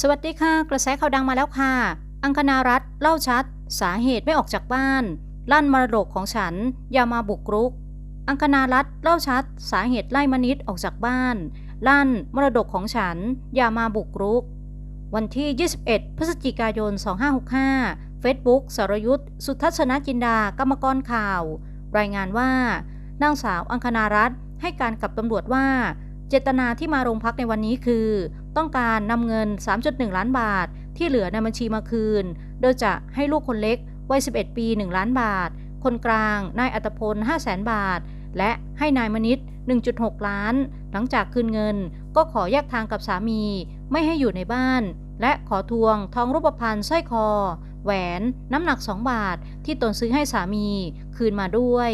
สวัสดีค่ะ กระแสข่าวดังมาแล้วค่ะ อังคณารัฐเล่าชัด สาเหตุไม่ออกจากบ้าน ลั่นมรดกของฉัน อย่ามาบุกรุก อังคณารัฐเล่าชัด สาเหตุไล่มนิดออกจากบ้าน ลั่นมรดกของฉัน อย่ามาบุกรุก วันที่ 21 พฤศจิกายน 2565 Facebook สรยุทธสุทัศนจินดากรรมกรข่าว รายงานว่านางสาวอังคณารัฐให้การกับตำรวจว่า เจตนาที่มาโรงพักในวันนี้คือ ต้องการนำเงิน 3.1 ล้านบาท ที่เหลือในบัญชีมาคืน โดยจะให้ลูกคนเล็กวัย 11 ปี 1 ล้านบาท คนกลาง นายอัตพล 500,000บาท และให้นายมนิต1.6 ล้าน หลังจากคืนเงิน ก็ขอแยกทางกับสามี ไม่ให้อยู่ในบ้าน และขอทวงทองรูปพรรณสร้อยคอ แหวน น้ำหนัก 2 บาท ที่ตนซื้อให้สามี คืนมาด้วย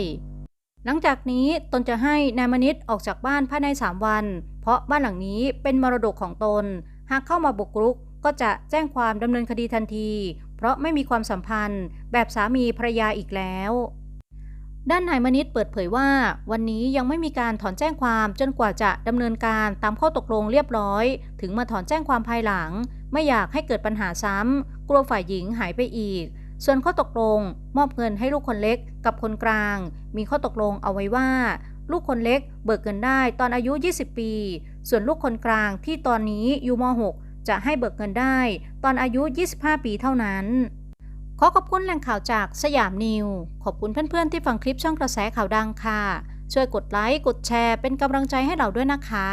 หลังจากนี้ตนจะให้นายมนิตออกจากบ้านภายใน 3 วัน เพราะบ้านหลังนี้เป็นมรดกของตน หากเข้ามาบุกรุกก็จะแจ้งความดำเนินคดีทันที เพราะไม่มีความสัมพันธ์ แบบสามีภรรยาอีกแล้ว ด้านนายมนิตเปิดเผยว่า วันนี้ยังไม่มีการถอนแจ้งความจนกว่าจะดำเนินการตามข้อตกลงเรียบร้อย ถึงมาถอนแจ้งความภายหลัง ไม่อยากให้เกิดปัญหาซ้ำกลัวฝ่ายหญิงหายไปอีก ส่วนข้อตกลงมอบเงินให้ลูกคนเล็กกับคนกลาง มีข้อตกลงเอาไว้ว่า ลูกคนเล็กเบิกเงินได้ตอนอายุ 20 ปี ส่วนลูกคนกลางที่ตอนนี้อยู่ม .6 จะให้เบิกเงินได้ตอนอายุ 25 ปีเท่านั้น ขอขอบคุณแหล่งข่าวจากสยามนิว ขอบคุณเพื่อนๆที่ฟังคลิปช่องกระแสข่าวดังค่ะ ช่วยกดไลค์กดแชร์เป็นกำลังใจให้เราด้วยนะคะ